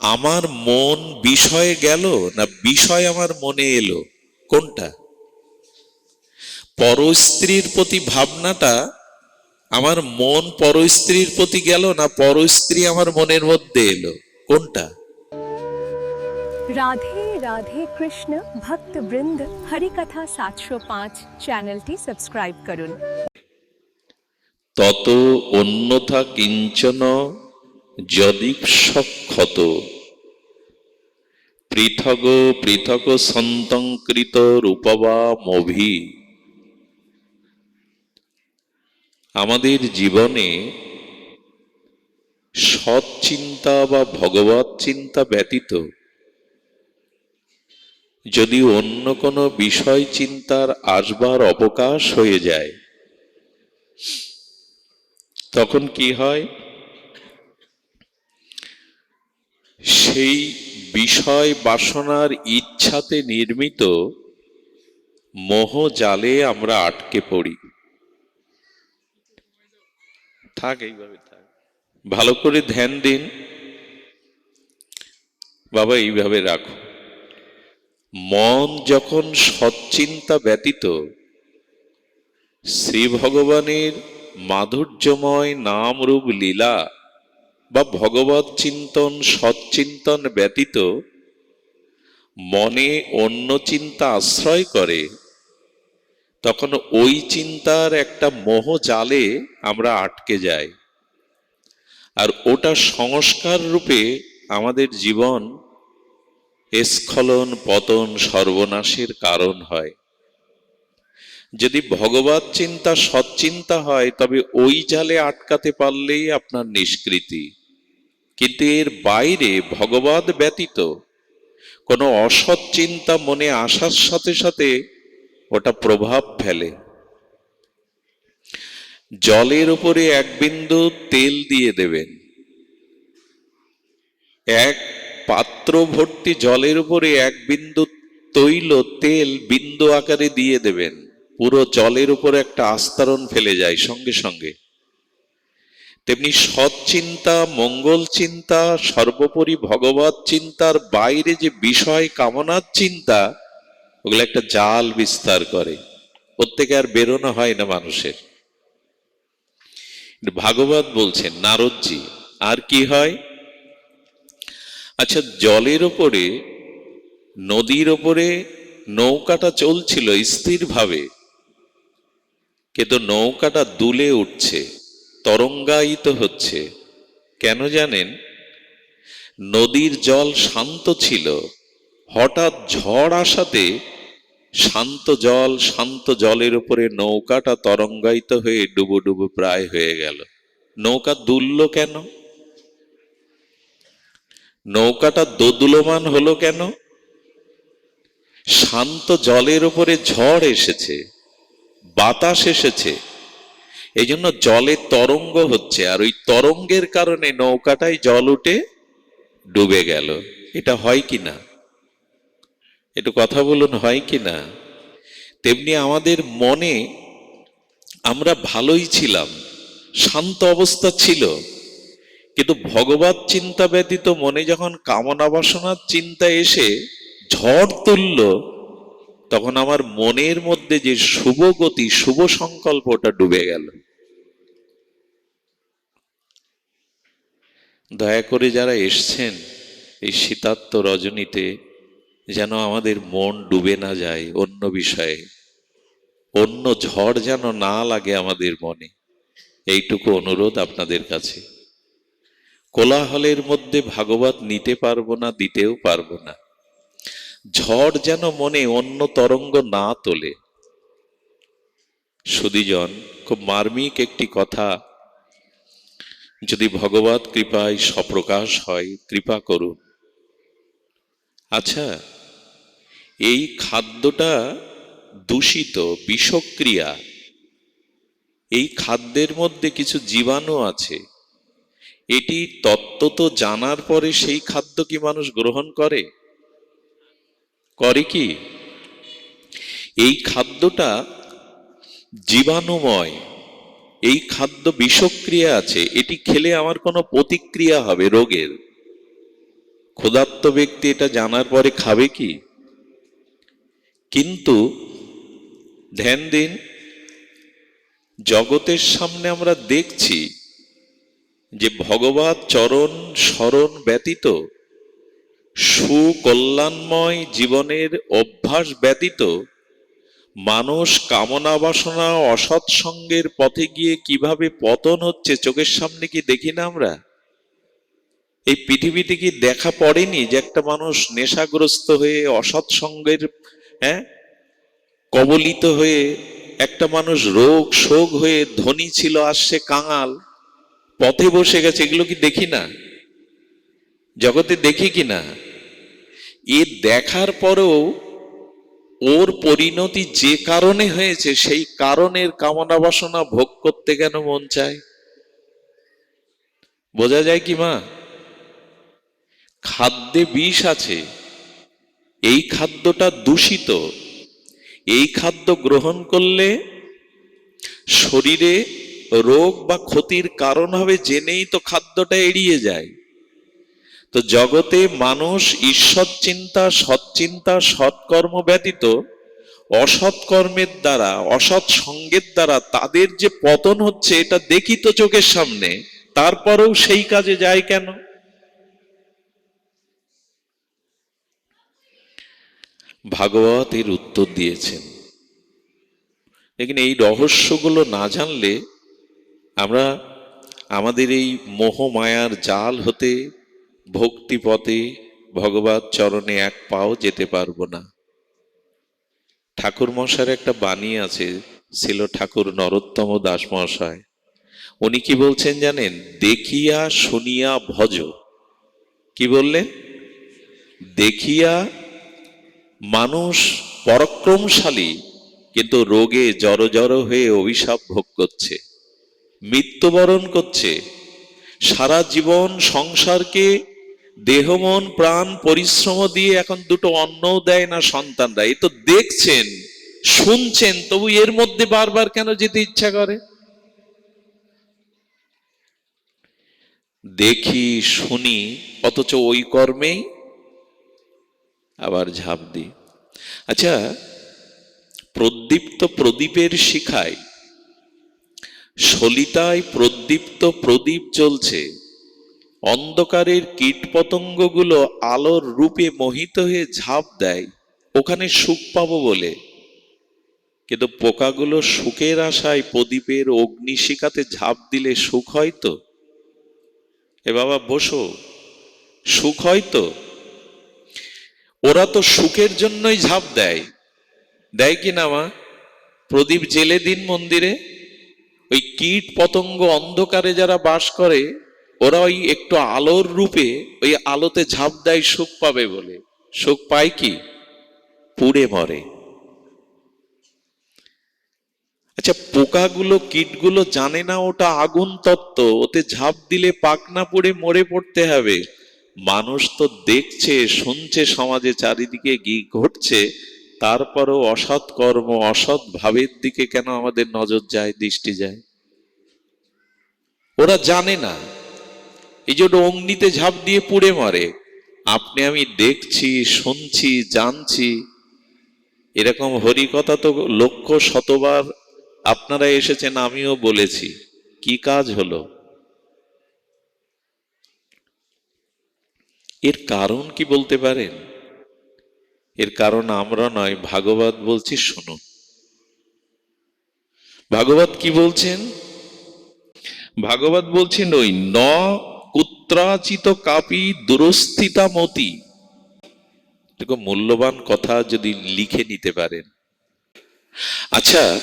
আমার মন বিষয়ে গেল না বিষয় আমার মনে এলো? কোনটা? পরস্ত্রীর প্রতি ভাবনাটা আমার মন পরস্ত্রীর প্রতি গেল না পরস্ত্রী আমার মনের মধ্যে এলো? কোনটা? রাধে রাধে কৃষ্ণ ভক্ত বৃন্দ হরিকথা সাতশো পাঁচ চ্যানেলটি সাবস্ক্রাইব করুন। তত অন্যথা কিঞ্চন যদীক্ষত পৃথগ পৃথক সন্তঙ্কৃত রূপবা মভি আমাদের জীবনে সৎ চিন্তা বা ভগবত চিন্তা ব্যতীত যদি অন্য কোনো বিষয় চিন্তার আসবার অবকাশ হয়ে যায়, তখন কি হয়? সেই বিষয় বাসনার ইচ্ছাতে নির্মিত মোহ জালে আমরা আটকে পড়ি। থাক এইভাবে থাক। ভালো করে ধ্যান দিন। বাবা এইভাবে রাখো। মন যখন সচ্চিন্তা ব্যতীত শ্রী ভগবানের মাধুর্যময় নাম রূপ লীলা বা ভগবত চিন্তন সচ্চিন্তন ব্যতীত মনে অন্য চিন্তা আশ্রয় করে, তখন ওই চিন্তার একটা মোহ জালে আমরা আটকে যাই। আর ওটা সংস্কার রূপে আমাদের জীবন স্খলন, পতন, সর্বনাশের কারণ হয়। যদি ভগবত চিন্তা সচ্চিন্তা হয়, তবে ওই জালে আটকাতে পারলেই আপনার নিষ্কৃতি। কিন্তু এর বাইরে ভগবত ব্যতীত। কোনো অসৎ চিন্তা মনে আসার সাথে সাথে ওটা প্রভাব ফেলে। জলের উপরে এক বিন্দু তেল দিয়ে দেবেন। এক পাত্র ভর্তি জলের উপরে এক বিন্দু তৈল তেল বিন্দু আকারে দিয়ে দেবেন। পুরো জলের উপর একটা আস্তরণ ফেলে যায় সঙ্গে সঙ্গে। তেমনি সৎ চিন্তা, মঙ্গল চিন্তা, সর্বোপরি ভগবত চিন্তার বাইরে যে বিষয় কামনার চিন্তা, ওগুলো একটা জাল বিস্তার করে। প্রত্যেকে আর বেরোনো হয় না মানুষের। ভাগবত বলছেন, নারদজি, আর কি হয়? আচ্ছা জলের ওপরে, নদীর ওপরে নৌকাটা চলছিল স্থিরভাবে, কিন্তু নৌকাটা দুলে উঠছে। তরঙ্গায়িত হচ্ছে। কেন জানেন? নদীর জল শান্ত ছিল। হঠাৎ ঝড় আসাতে শান্ত জল, শান্ত জলের উপরে নৌকাটা তরঙ্গায়িত হয়ে ডুবো ডুবো প্রায় হয়ে গেল। নৌকা দুলল কেন? নৌকাটা দোদুলমান হলো কেন? শান্ত জলের উপরে ঝড় এসেছে, বাতাস এসেছে এই জন্য জলে তরঙ্গ হচ্ছে, আর ওই তরঙ্গের কারণে নৌকাটায় জল উঠে ডুবে গেল। এটা হয় কি না? একটু কথা বলুন, হয় কি না? তেমনি আমাদের মনে আমরা ভালোই ছিলাম, শান্ত অবস্থা ছিল, কিন্তু ভগবত চিন্তা ব্যতীত মনে যখন কামনা বাসনার চিন্তা এসে ঝড় তুলল তখন আমার মনের মধ্যে যে শুভ গতি শুভ সংকল্প ওটা ডুবে গেল। দয়া করে যারা এসছেন এই শীতাত্ম রজনীতে, যেন আমাদের মন ডুবে না যায় অন্য বিষয়ে, অন্য ঝড় যেন না লাগে আমাদের মনে। এইটুকু অনুরোধ আপনাদের কাছে। কোলাহলের মধ্যে ভাগবত নিতে পারব না, দিতেও পারব না। ঝড় যেন মনে অন্য তরঙ্গ না তোলে। সুদীজন খুব মার্মিক একটি কথা। যদি ভগবত কৃপায় সপ্রকাশ হয়, কৃপা করুন। আচ্ছা এই খাদ্যটা দূষিত, বিষক্রিয়া, এই খাদ্যের মধ্যে কিছু জীবাণু আছে। এটি তত্ত্ব তো জানার পরে সেই খাদ্য কি মানুষ গ্রহণ করে? করে কি? এই খাদ্যটা জীবাণুময়, এই খাদ্য বিষক্রিয়া আছে, এটি খেলে আমার কোনো প্রতিক্রিয়া হবে রোগের? ক্ষুধার্ত ব্যক্তি এটা জানার পরে খাবে কি? কিন্তু ধ্যান দিন, জগতের সামনে আমরা দেখছি যে ভগবত চরণ স্মরণ ব্যতীত সুকল্যাণময় জীবনের অভ্যাস ব্যতীত মানুষ কামনা বাসনা অসৎ সঙ্গের পথে গিয়ে কীভাবে পতন হচ্ছে, চোখের সামনে কি দেখি না আমরা? এই পৃথিবীতে কি দেখা পড়েনি যে একটা মানুষ নেশাগ্রস্ত হয়ে, অসৎ সঙ্গের হ্যাঁ কবলিত হয়ে একটা মানুষ রোগ, শোক হয়ে ধনী ছিল আসছে কাঙাল, পথে বসে গেছে, এগুলো কি দেখি না? জগতে দেখি কি না, এ দেখার পরেও ওর পরিণতি যে কারণে হয়েছে, সেই কারণের কামনা বাসনা ভোগ করতে কেন মন চায়? বোঝা যায় কি মা? খাদ্যে বিষ আছে, এই খাদ্যটা দূষিত, এই খাদ্য গ্রহণ করলে শরীরে রোগ বা ক্ষতির কারণ হবে জেনেই তো খাদ্যটা এড়িয়ে যায়। তো জগতে মানুষ ঈশ্বর চিন্তা সৎচিন্তা, সৎকর্ম ব্যতীত অসৎ কর্মের দ্বারা, অসৎ সঙ্গের দ্বারা তাদের যে পতন হচ্ছে, এটা দেখি তো চোখের সামনে, তারপরেও সেই কাজে যায় কেন? ভাগবত এর উত্তর দিয়েছেন। লেকিন এই রহস্যগুলো না জানলে আমরা আমাদের এই মোহমায়ার জাল হতে ভক্তি পথে ভগবত চরণে এক পাও যেতে পারব না। ঠাকুর মশার একটা বাণী আছে, ছিল ঠাকুর নরোত্তম দাস মহাশয় উনি কি বলছেন জানেন? দেখিয়া শুনিয়া ভজ। কি বললেন? দেখিয়া মানুষ পরাক্রমশালী, কিন্তু রোগে জড় জড় হয়ে অভিশাপ ভোগ করছে, মৃত্যুবরণ করছে। সারা জীবন সংসারকে দেহ মন প্রাণ, পরিশ্রম দিয়ে এখন দুটো অন্নও দেয় না সন্তানরা। এ তো দেখছেন, শুনছেন, তবু এর মধ্যে বারবার কেন যেতে ইচ্ছা করে? দেখি, শুনি, অথচ ওই কর্মেই আবার ঝাঁপ দিই। আচ্ছা প্রদীপ্ত প্রদীপের শিখায়, সলিতায় প্রদীপ্ত প্রদীপ জ্বলছে। অন্ধকারের কীট পতঙ্গগুলো আলোর রূপে মোহিত হয়ে ঝাঁপ দেয়। ওখানে সুখ পাবো বলে। কিন্তু পোকাগুলো সুখের আশায় প্রদীপের অগ্নিশিখাতে ঝাঁপ দিলে সুখ হয় তো? এ বাবা, বসো। সুখ হয় তো? ওরা তো সুখের জন্যই ঝাঁপ দেয়। দেয় কি না মা? প্রদীপ জেলে দিন মন্দিরে? ওই কীট পতঙ্গ অন্ধকারে যারা বাস করে ওরা ওই একটু আলোর রূপে ওই আলোতে ঝাঁপ দেয় সুখ পাবে বলে। সুখ পায় কি? পুড়ে মরে। আচ্ছা পোকাগুলো, কীটগুলো জানে না ওটা আগুন তত্ত্ব, ওতে ঝাঁপ দিলে পাক না পুড়ে মরে পড়তে হবে। মানুষ তো দেখছে, শুনছে, সমাজে চারিদিকে কি ঘটছে, তারপরও অসৎ কর্ম, অসৎ ভাবের দিকে কেন আমাদের নজর যায়, দৃষ্টি যায়? ওরা জানে না। এই জন্য অগ্নিতে ঝাঁপ দিয়ে পুড়ে মরে। আপনি আমি দেখছি, শুনছি, জানছি। এরকম হরিকথা তো লক্ষ শতবার আপনারা এসেছেন, আমিও বলেছি। কি কাজ হলো? এর কারণ কি বলতে পারেন? এর কারণ আমরা নয়, ভাগবত বলছি, শুনুন। ভাগবত কি বলছেন? ভাগবত বলছেন ওই ন কুত্রাচিত কাপি দুরস্থিতা মতি এটুকু মূল্যবান কথা যদি লিখে নিতে পারেন। আচ্ছা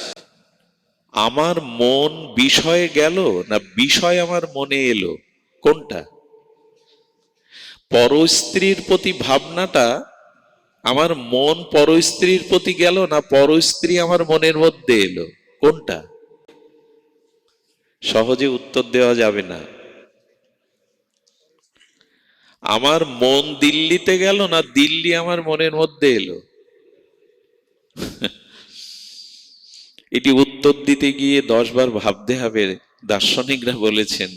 আমার মন বিষয়ে গেল না বিষয় আমার মনে এলো? কোনটা? পরস্ত্রীর প্রতি ভাবনাটা আমার মন পরস্ত্রীর প্রতি গেল না পরস্ত্রী আমার মনের মধ্যে এলো? কোনটা? সহজে উত্তর দেওয়া যাবে না। আমার মন দিল্লিতে গেল না দিল্লি আমার মনের মধ্যে এলো? এটি উত্তর দিতে গিয়ে দশবার ভাবতে হবে, দার্শনিকরা বলেছেন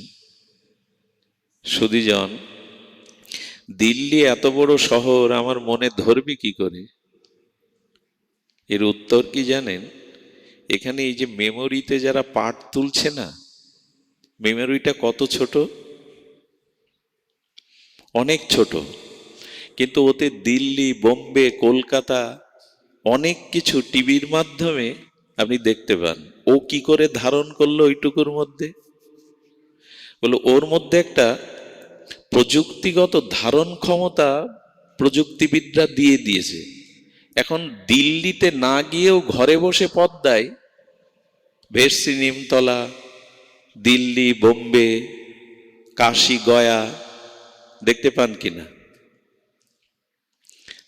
সুদীজন দিল্লি এত বড় শহর, আমার মনে ধরবে কি করে? এর উত্তর কি জানেন? এখানে এই যে মেমোরিতে যারা পাঠ তুলছে না মেমোরিটা কত ছোট? অনেক ছোট, কিন্তু ওতে দিল্লি, বোম্বে, কলকাতা অনেক কিছু টিভির মাধ্যমে আপনি দেখতে পান। ও কি করে ধারণ করল ওইটুকুর মধ্যে? বলো, ওর মধ্যে একটা প্রযুক্তিগত ধারণ ক্ষমতা প্রযুক্তিবিদরা দিয়ে দিয়েছে। এখন দিল্লিতে না গিয়েও ঘরে বসে পদ্মায় ভেরসি নিমতলা, দিল্লি, বোম্বে, কাশি, গয়া দেখতে পান কিনা?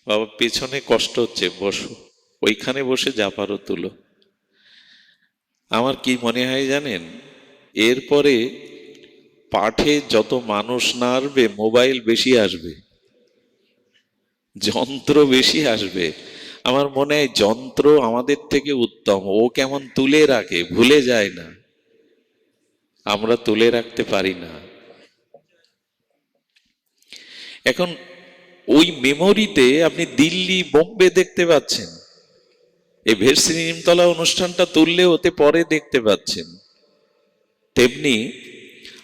বাবা, পেছনে কষ্ট হচ্ছে, বসো। ওইখানে বসে যা পারো তুলো। আমার কি মনে হয় জানেন, এরপরে পাঠে যত মানুষ না আসবে মোবাইল বেশি আসবে। যন্ত্র বেশি আসবে। আমার মনে হয় যন্ত্র আমাদের থেকে উত্তম। ও কেমন তুলে রাখে, ভুলে যায় না। আমরা তুলে রাখতে পারি না। এখন ওই মেমোরিতে আপনি দিল্লি, বোম্বে দেখতে পাচ্ছেন। এই ভেরসি নিমতলা অনুষ্ঠানটা তুললে ওতে পরে দেখতে পাচ্ছেন। তেমনি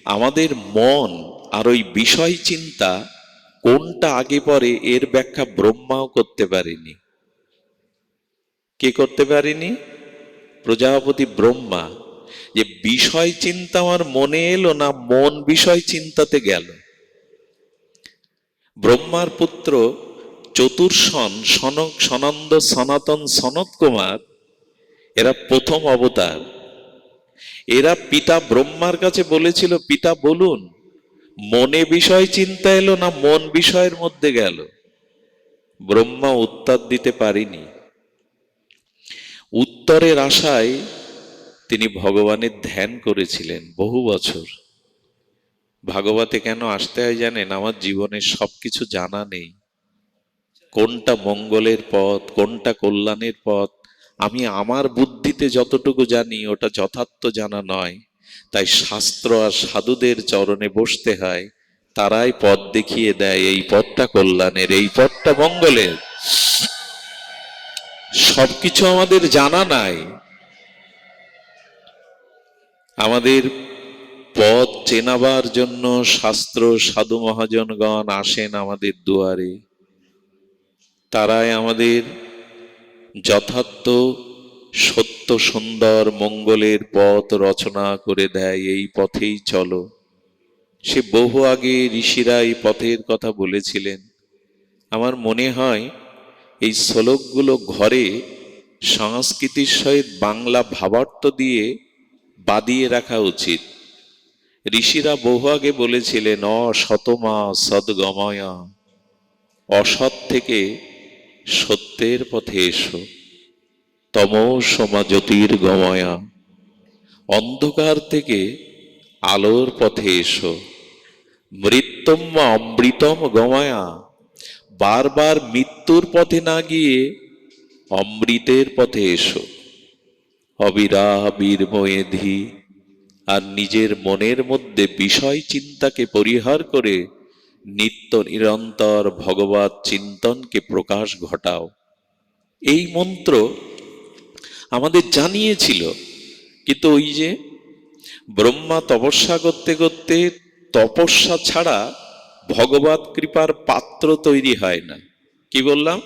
আমাদের মন আর ওই বিষয় চিন্তা কোনটা আগে পরে এর ব্যাখ্যা ব্রহ্মাও করতে পারেনি। কে করতে পারেনি? প্রজাপতি ব্রহ্মা। যে বিষয় চিন্তা আমার মনে এলো না, মন বিষয় চিন্তাতে গেল। ব্রহ্মার পুত্র চতুর্শন সনক সনন্দ সনাতন সনত কুমার, এরা প্রথম অবতার। এরা পিতা ব্রহ্মার কাছে বলেছিল, পিতা, বলুন, মনে বিষয় চিন্তা এলো না মন বিষয়ের মধ্যে গেল? ব্রহ্মা উত্তর দিতে পারিনি। উত্তরের আশায় তিনি ভগবানের ধ্যান করেছিলেন বহু বছর। ভাগবতে কেন আসতে হয় জানেন? আমার জীবনের সবকিছু জানা নেই। কোনটা মঙ্গলের পথ, কোনটা কল্যাণের পথ, আমি আমার বুদ্ধিতে যতটুকু জানি ওটা যথার্থ জানা নয়। তাই শাস্ত্র আর সাধুদের চরণে বসতে হয়, তারাই পথ দেখিয়ে দেয়, এই পথটা কল্যাণের, এই পথটা মঙ্গলের। সবকিছু আমাদের জানা নাই। আমাদের পথ চেনাবার জন্য শাস্ত্র সাধু মহাজনগণ আসেন আমাদের দুয়ারে। তারাই আমাদের যথার্থ, সত্য, সুন্দর, মঙ্গলের পথ রচনা করে দেয়, এই পথেই চলো। সে বহু আগে ঋষিরা এই পথের কথা বলেছিলেন। আমার মনে হয়, এই শ্লোকগুলো ঘরে সংস্কৃতির সহিত বাংলা ভাবার্থ দিয়ে বাদিয়ে রাখা উচিত। ঋষিরা বহু আগে বলেছিলেন, অসতমা সদ্গময়া। অসৎ থেকে সত্যের পথে এসো। তমসমা জ্যোতির গময়া অন্ধকার থেকে আলোর পথে এসো। মৃত্যুম অমৃতম গময়া। বারবার মৃত্যুর পথে না গিয়ে অমৃতের পথে এসো। অবিরাবির্ময়েধি আর নিজের মনের মধ্যে বিষয় চিন্তাকে পরিহার করে নিত্য নিরন্তর ভগবত চিন্তনকে প্রকাশ ঘটাও। এই মন্ত্র আমাদের জানিয়েছিল, কিন্তু ওই যে ব্রহ্মা তপস্যা করতে করতে তপস্যা ছাড়া ভগবত কৃপার পাত্র তৈরি হয় না। কি বললাম?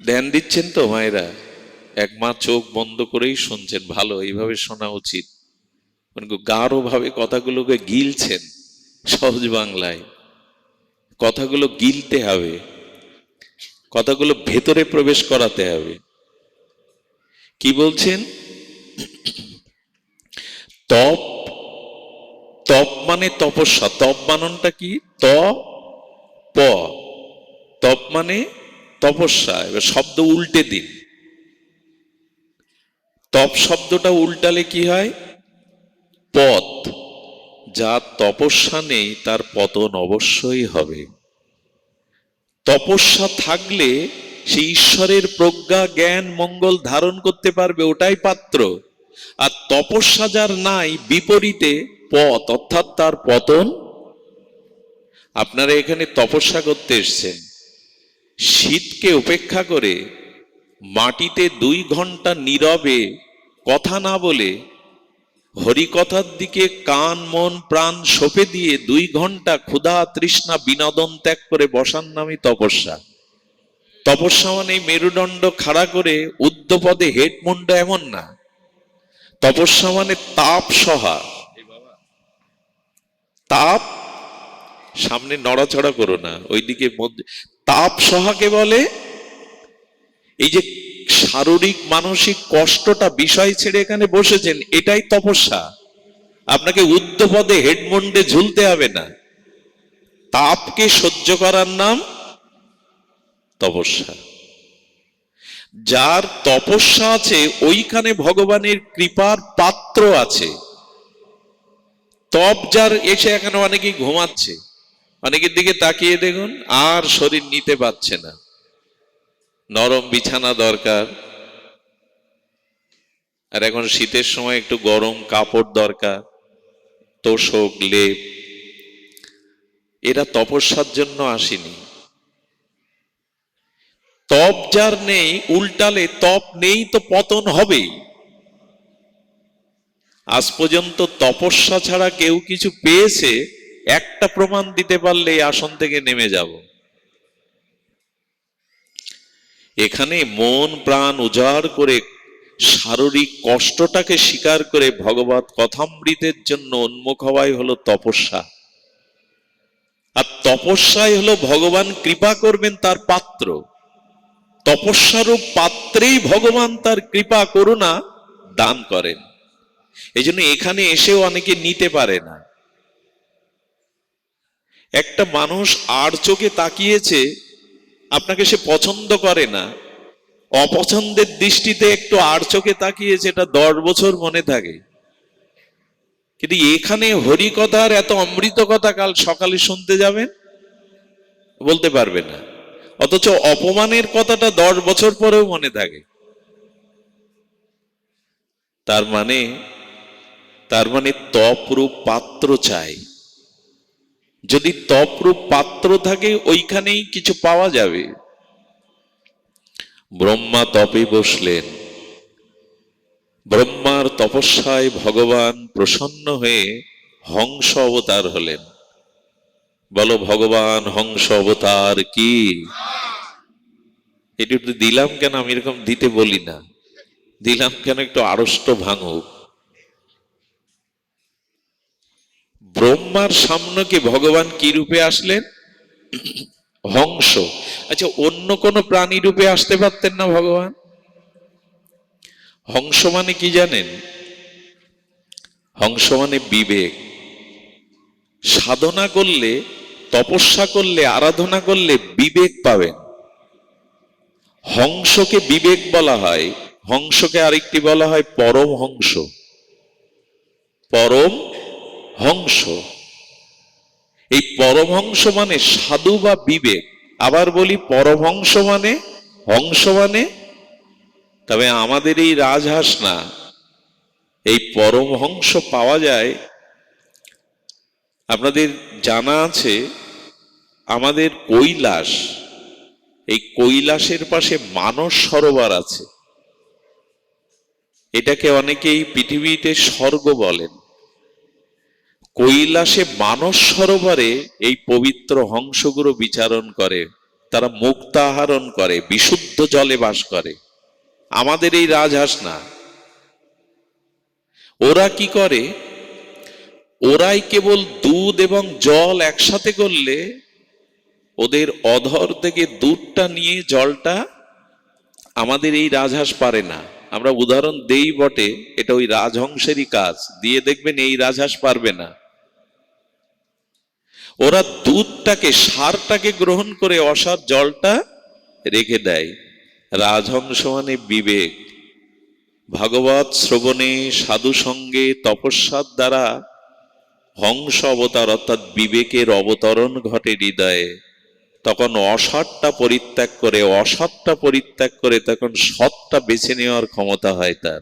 ধ্যান দিচ্ছেন তো মায়েরা? এক মা চোখ বন্ধ করেই শুনছেন, ভালো, এইভাবে শোনা উচিত। মানে গাঢ় ভাবে কথাগুলোকে গিলছেন সহজ বাংলায়। কথাগুলো গিলতে হবে, কথাগুলো ভেতরে প্রবেশ করাতে হবে। কি বলছেন? তপ তপ মানে তপস্যা। তপ বাননটা কি? ত প। তপ মানে তপস্যা। এবার শব্দ উল্টে দিন। তপ শব্দটা উল্টালে কি হয়? পথ যার তপস্যা নেই, তার পতন অবশ্যই হবে। তপস্যা থাকলে সে ঈশ্বরের প্রজ্ঞা, জ্ঞান, মঙ্গল ধারণ করতে পারবে, ওটাই পাত্র। আর তপস্যা যার নাই, বিপরীতে পথ, অর্থাৎ তার পতন। আপনারা এখানে তপস্যা করতে এসছেন। শীতকে উপেক্ষা করে মাটিতে দুই ঘণ্টা নীরবে কথা না বলে হরিকথার দিকে কান, মন, প্রাণ সঁপে দিয়ে দুই ঘণ্টা ক্ষুধা তৃষ্ণা বিনোদন ত্যাগ করে বসার নামই তপস্যা। তপস্যা মানে মেরুদণ্ড খাড়া করে উদ্ধপদে হেডমুন্ড এমন না। তপস্যা মানে তাপ সহা। তাপ, সামনে নড়াচড়া করো না, ওইদিকে তাপ সহাকে বলে এই যে শারীরিক, মানসিক কষ্টটা বিষয় ছেড়ে এখানে বসেছেন, এটাই তপস্যা। আপনাকে উদ্ধপদে, হেডমন্ডে ঝুলতে হবে না। তাপকে সহ্য করার নাম তপস্যা। যার তপস্যা আছে, ওইখানে ভগবানের কৃপার পাত্র আছে। তপ যার এসে এখানে অনেকেই ঘুমাচ্ছে। অনেকের দিকে তাকিয়ে দেখুন, আর শরীর নিতে পারছে না। নরম বিছানা দরকার। আর এখন শীতের সময় একটু গরম কাপড় দরকার, তোষক, লেপ। এরা তপস্যার জন্য আসেনি। তপ যার নেই, উল্টালে তপ নেই তো পতন হবেই। আজ পর্যন্ত তপস্যা ছাড়া কেউ কিছু পেয়েছে, একটা প্রমাণ দিতে পারলে আসন থেকে নেমে যাব। এখানে মন, প্রাণ উজাড় করে শারীরিক কষ্টটাকে স্বীকার করে ভগবত কথামৃতের জন্য উন্মুখ হওয়াই হলো তপস্যা। আর তপস্যাই হলো ভগবান কৃপা করবেন তার পাত্র। তপস্যারূপ পাত্রেই ভগবান তার কৃপা, করুণা দান করেন। এই জন্য এখানে এসেও অনেকে নিতে পারে না। একটা মানুষ আর চোখে তাকিয়েছে আপনাকে সে পছন্দ করে না। অপছন্দের দৃষ্টিতে একটু আর চোখে তাকিয়ে এটা দশ বছর মনে থাকে। কিন্তু এখানে হরিকথার এত অমৃত কথা কাল সকালে শুনতে যাবেন? বলতে পারবে না। অথচ অপমানের কথাটা দশ বছর পরেও মনে থাকে। তার মানে তার মানে তপরূপ পাত্র চাই। যদি তপরূপ পাত্র থাকে, ওইখানেই কিছু পাওয়া যাবে। ব্রহ্মা তপে বসলেন। ব্রহ্মার তপস্যায় ভগবান প্রসন্ন হয়ে হংস অবতার হলেন। বলো, ভগবান হংস অবতার কি? এটা একটু দিলাম কেন? আমি এরকম দিতে বলি না। দিলাম কেন? একটু আড়ষ্ট ভাঙুক। ব্রহ্মার সামনেকে ভগবান কি রূপে আসলেন? হংস। আচ্ছা অন্য কোন প্রাণী রূপে আসতে পারতেন না ভগবান? হংস মানে কি জানেন? হংস মানে বিবেক। সাধনা করলে, তপস্যা করলে, আরাধনা করলে বিবেক পাবেন। হংসকে বিবেক বলা হয়। হংসকে আরেকটি বলা হয় পরম হংস। পরম হংস এই পরমহংস মানে সাধু বা বিবেক। আবার বলি পরমহংস মানে হংস মানে? তবে আমাদের এই রাজহাঁস না। এই পরমহংস পাওয়া যায়। আপনাদের জানা আছে, আমাদের কৈলাস। এই কৈলাসের পাশে মানস সরোবর আছে। এটাকে অনেকেই পৃথিবীতে স্বর্গ বলেন। কৈলাসে মানস সরোবরে এই পবিত্র হংসগুলো বিচারণ করে, তারা মুক্ত আহরণ করে, বিশুদ্ধ জলে বাস করে। আমাদের এই রাজহাঁস না ওরা কি করে? ওরাই কেবল দুধ এবং জল একসাথে করলে ওদের অধর থেকে দুধটা নিয়ে জলটা আমাদের এই রাজহাঁস পারে না। আমরা উদাহরণ দেই বটে, এটা ওই রাজহংসেরই কাজ, দিয়ে দেখবেন এই রাজহাঁস পারবে না। ওরা দুধটাকে, সারটাকে গ্রহণ করে অসার জলটা রেখে দেয়। রাজহংস মানে বিবেক, ভাগবত শ্রবণে সাধু সঙ্গে তপস্যার দ্বারা হংস অবতার অর্থাৎ বিবেকের অবতরণ ঘটে হৃদয়ে। তখন অসৎটা পরিত্যাগ করে অসৎটা পরিত্যাগ করে তখন সৎটা বেছে নেওয়ার ক্ষমতা হয় তার।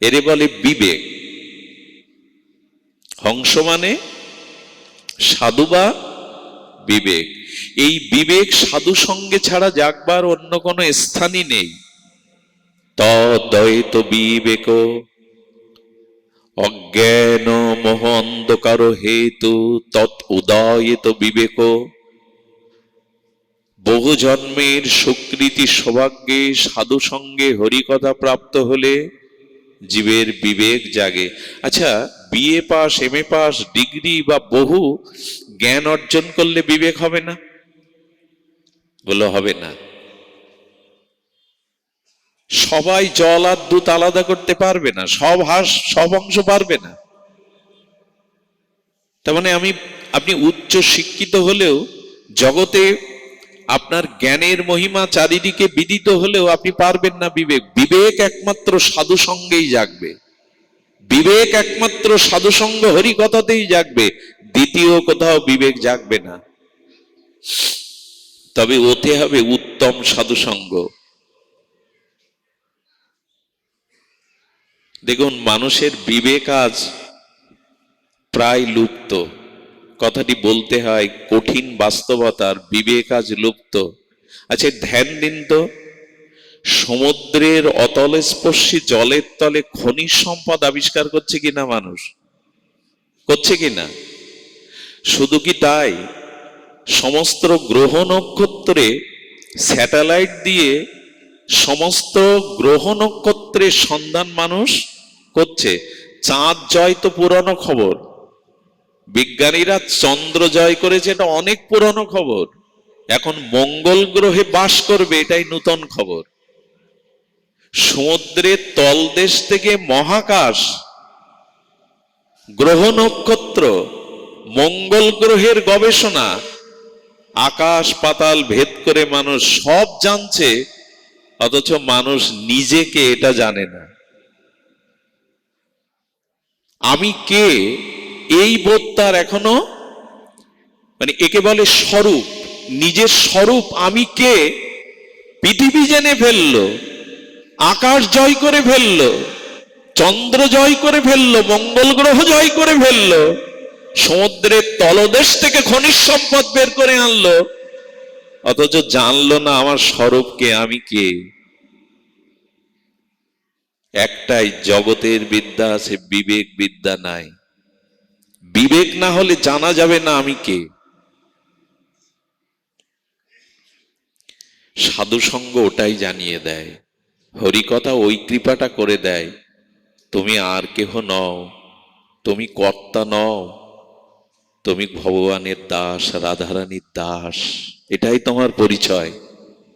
এরে বলে বিবেক। হংস মানে সাধু বা বিবেক? এই বিবেক সাধু সঙ্গে ছাড়া জাগবার অন্য কোনো স্থানই নেই। তদ্বৈত বিবেক অজ্ঞান মোহ অন্ধকার হেতু তৎ উদয়িত বিবেক। বহু জন্মের সুকৃতি সৌভাগ্যে সাধু সঙ্গে হরিকথা প্রাপ্ত হলে জীবের বিবেক জাগে। আচ্ছা BA pass M A pass, degree বা বহু, জ্ঞান অর্জন করলে বিবেক হবে না? বলো, হবে না। সবাই জল আর দুধ আলাদা করতে পারবে না, সব হাঁস, সব অংশ পারবে না। তার মানে আমি, আপনি উচ্চ শিক্ষিত হলেও জগতে আপনার জ্ঞানের মহিমা চারিদিকে বিদিত হলেও আপনি পারবেন না বিবেক। বিবেক একমাত্র সাধু সঙ্গেই জাগবে। বিবেক একমাত্র সাধু সঙ্গ হরিকথাতেই জাগবে, দ্বিতীয় কোথাও বিবেক জাগবে না। তবে ওতে হবে উত্তম সাধুসঙ্গ। দেখুন, মানুষের বিবেক আজ প্রায় লুপ্ত। কথাটি বলতে হয় কঠিন বাস্তবতার, বিবেক আজ লুপ্ত। আচ্ছা ধ্যান দিন তো। সমুদ্রের অতল স্পর্শী জলের তলে খনিজ সম্পদ আবিষ্কার করছে কিনা মানুষ? করছে কিনা? শুধু কি তাই? সমস্ত গ্রহ নক্ষত্রে স্যাটেলাইট দিয়ে সমস্ত গ্রহ নক্ষত্রের সন্ধান মানুষ করছে। চাঁদ জয় তো পুরনো খবর। বিজ্ঞানীরা চন্দ্র জয় করেছে এটা অনেক পুরনো খবর। এখন মঙ্গল গ্রহে বাস করবে এটাই নূতন খবর। সমুদ্রের তলদেশ থেকে মহাকাশ, গ্রহ নক্ষত্র, মঙ্গল গ্রহের গবেষণা, আকাশ পাতাল ভেদ করে মানুষ সব জানছে, অথচ মানুষ নিজেকে এটা জানে না। আমি কে? এই বোধ তার এখনও? মানে একে বলে স্বরূপ, নিজের স্বরূপ আমি কে? পৃথিবী জেনে ফেলল। আকাশ জয় করে ফেলল, চন্দ্র জয় করে ফেলল, মঙ্গল গ্রহ জয় করে ফেলল, সমুদ্রের তলদেশ থেকে খনিজ সম্পদ বের করে আনলো। অথচ জানলো না আমার স্বরূপকে আমি কে। একটাই জগতের বিদ্যা আছে, বিবেক বিদ্যা নাই। বিবেক না হলে জানা যাবে না আমি কে। সাধু সঙ্গ ওটাই জানিয়ে দেয়। হরিকথা ওই কৃপাটা করে দেয়। তুমি আর কেহ নও, তুমি কর্তা নও, তুমি ভগবানের দাস, রাধারানীর দাস। এটাই তোমার পরিচয়।